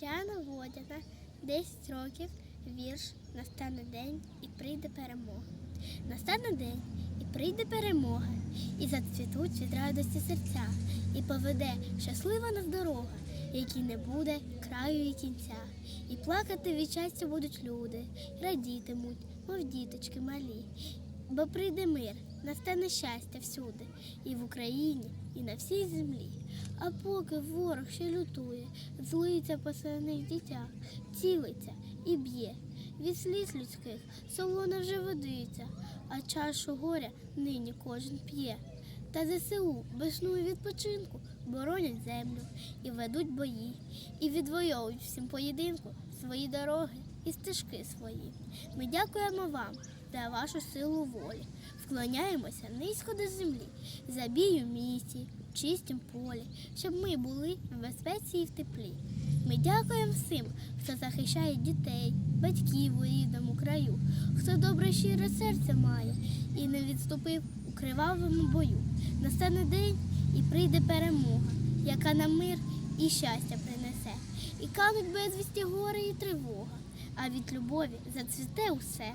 Діана Водяна, 10 років, вірш Настане день і прийде перемога. Настане день і прийде перемога, і зацвітуть від радості серця, і поведе щаслива нас дорога, якій не буде краю і кінця. І плакати від щастя будуть люди, радітимуть, мов діточки малі. Бо прийде мир, настане щастя всюди, і в Україні, і на всій землі. А поки ворог ще лютує, злиться по синих дітях, цілиться і б'є. Від сліз людських солона вже водиться, а чашу горя нині кожен п'є. Та ЗСУ без сну відпочинку боронять землю і ведуть бої, і відвоюють всім поєдинку свої дороги і стежки свої. Ми дякуємо вам за вашу силу волі. Вклоняємося низько до землі, за бій у місті, чистім полі, щоб ми були в безпеці і в теплі. Ми дякуємо всім, хто захищає дітей, батьків у рідному краю, хто добре щире серце має і не відступив у кривавому бою. Настане день і прийде перемога, яка нам мир і щастя принесе. І кануть безвісті гори і тривога, а від любові зацвіте усе.